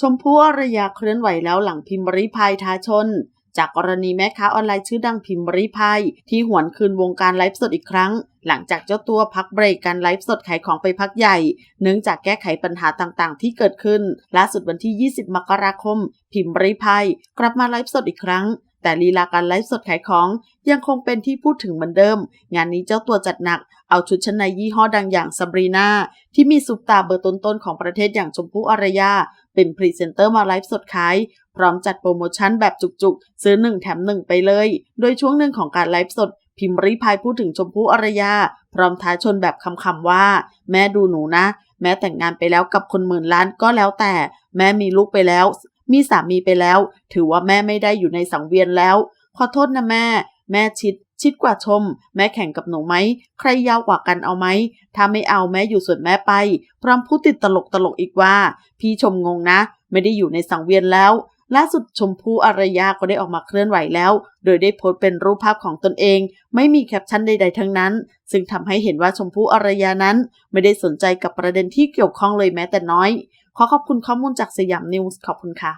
ชมพู่อารยาเคลื่อนไหวแล้วหลังพิมพ์ริพายท้าชน จากกรณีแม่ค้าออนไลน์ชื่อดังพิมพ์ริพายที่หวนคืนวงการไลฟ์สดอีกครั้ง หลังจากเจ้าตัวพักเบรกการไลฟ์สดขายของไปพักใหญ่ เนื่องจากแก้ไขปัญหาต่างๆ ที่เกิดขึ้น ล่าสุดวันที่ 20 มกราคม พิมพ์ริพายกลับมาไลฟ์สดอีกครั้งแต่ลีลาการไลฟ์สดขายของยังคงเป็นที่พูดถึงเหมือนเดิม งานนี้เจ้าตัวจัดหนัก เอาชุดชั้นในยี่ห้อดังอย่างซาบรีนาที่มีซุปตาเบอร์ต้นๆของประเทศอย่างชมพู่อารยา เป็นพรีเซนเตอร์มาไลฟ์สดขายพร้อมจัดโปรโมชั่นแบบจุกๆ ซื้อ 1 แถม 1 ไปเลย โดยช่วงหนึ่งของการไลฟ์สด พิมพ์ริพายพูดถึงชมพู่อารยา พร้อมท้าชนแบบคำๆว่า แม่ดูหนูนะ แม้แต่งงานไปแล้วกับคนหมื่นล้านก็แล้วแต่ แม่มีลูกไปแล้ว มีสามีไปแล้ว ถือว่าแม่ไม่ได้อยู่ในสังเวียนแล้ว ขอโทษนะแม่ แม่ชิด ชิดกว่าชม แม่แข่งกับหนูไหม ใครยาวกว่ากันเอาไหม ถ้าไม่เอาแม่อยู่ส่วนแม่ไป พร้อมพูดติดตลกตลกอีกว่า พี่ชมงงนะ ไม่ได้อยู่ในสังเวียนแล้วล่าสุดชมพู่อารยาก็ได้ออกมาเคลื่อนไหวแล้ว โดยได้โพสต์เป็นรูปภาพของตนเอง ไม่มีแคปชั่นใดๆทั้งนั้น ซึ่งทำให้เห็นว่าชมพู่อารยานั้น ไม่ได้สนใจกับประเด็นที่เกี่ยวข้องเลยแม้แต่น้อย ขอขอบคุณข้อมูลจากสยามนิวส์ขอบคุณค่ะ